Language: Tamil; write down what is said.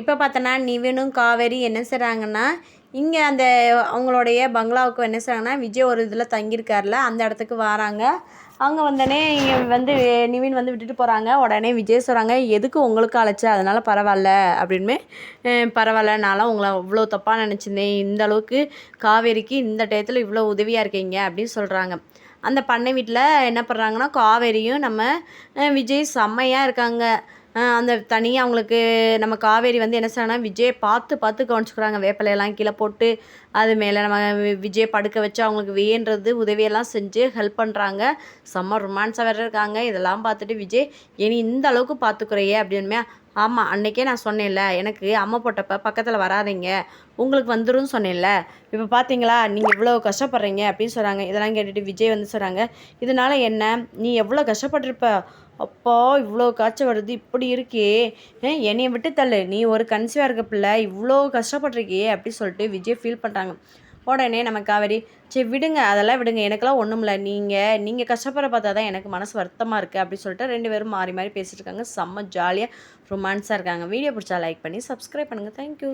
இப்போ பார்த்தோன்னா நிவினும் காவேரி என்ன செய்கிறாங்கன்னா இங்கே அந்த அவங்களுடைய பங்களாவுக்கு என்ன செய்கிறாங்கன்னா விஜய் ஒரு இதில் தங்கியிருக்காருல அந்த இடத்துக்கு வராங்க. அங்கே வந்தோடனே இங்கே வந்து நிவின் வந்து விட்டுட்டு போகிறாங்க உடனே விஜய் சொல்கிறாங்க எதுக்கு உங்களுக்கு அழைச்சா? அதனால் பரவாயில்ல. அப்படின்னு பரவாயில்ல. நான்லாம் உங்களை அவ்வளோ தப்பாக நினச்சிருந்தேன். இந்த அளவுக்கு காவேரிக்கு இந்த டயத்தில் இவ்வளோ உதவியாக இருக்கீங்க. அப்படின்னு சொல்கிறாங்க அந்த பண்ணை வீட்டில் என்ன பண்ணுறாங்கன்னா காவேரியும் நம்ம விஜய் செம்மையாக இருக்காங்க. அந்த தனியாக அவங்களுக்கு நம்ம காவேரி வந்து என்ன செய்யறாங்கன்னா விஜயை பார்த்து பார்த்து கவனிச்சுக்கிறாங்க. வேப்பிலையெல்லாம் கீழே போட்டு அது மேலே நம்ம விஜயை படுக்க வச்சு அவங்களுக்கு வேண்டது உதவியெல்லாம் செஞ்சு ஹெல்ப் பண்ணுறாங்க செம்ம ரொமான்ஸாக வேறு இருக்காங்க. இதெல்லாம் பார்த்துட்டு விஜய் இனி இந்த அளவுக்கு பார்த்துக்குறையே அப்படின்மே ஆமாம் அன்றைக்கே நான் சொன்னேன்ல எனக்கு அம்மா போட்டப்ப பக்கத்தில் வராதிங்க உங்களுக்கு வந்துடும் சொன்னேன்ல. இப்போ பார்த்தீங்களா நீங்கள் இவ்வளோ கஷ்டப்படுறீங்க அப்படின்னு சொல்கிறாங்க இதெல்லாம் கேட்டுட்டு விஜய் வந்து சொல்கிறாங்க இதனால் என்ன? நீ எவ்வளோ கஷ்டப்பட்டிருப்ப? அப்பா இவ்வளோ காய்ச்சல் வருது இப்படி இருக்கே. என்னையை விட்டு தள்ளு. நீ ஒரு கன்சிவாக இருக்க பிள்ளை இவ்வளோ கஷ்டப்பட்டிருக்கியே அப்படி சொல்லிட்டு விஜய் ஃபீல் பண்ணுறாங்க உடனே நம்ம காவேரி சரி விடுங்க அதெல்லாம் விடுங்க எனக்கெல்லாம் ஒன்றும் இல்லை. நீங்கள் நீங்கள் கஷ்டப்படுற பார்த்தா தான் எனக்கு மனசு வருத்தமாக இருக்குது அப்படின்னு சொல்லிட்டு ரெண்டு பேரும் மாறி மாறி பேசிட்டு இருக்காங்க. செம்ம ஜாலியாக ரொமான்ஸாக இருக்காங்க. வீடியோ பிடிச்சா லைக் பண்ணி சப்ஸ்கிரைப் பண்ணுங்கள் தேங்க்யூ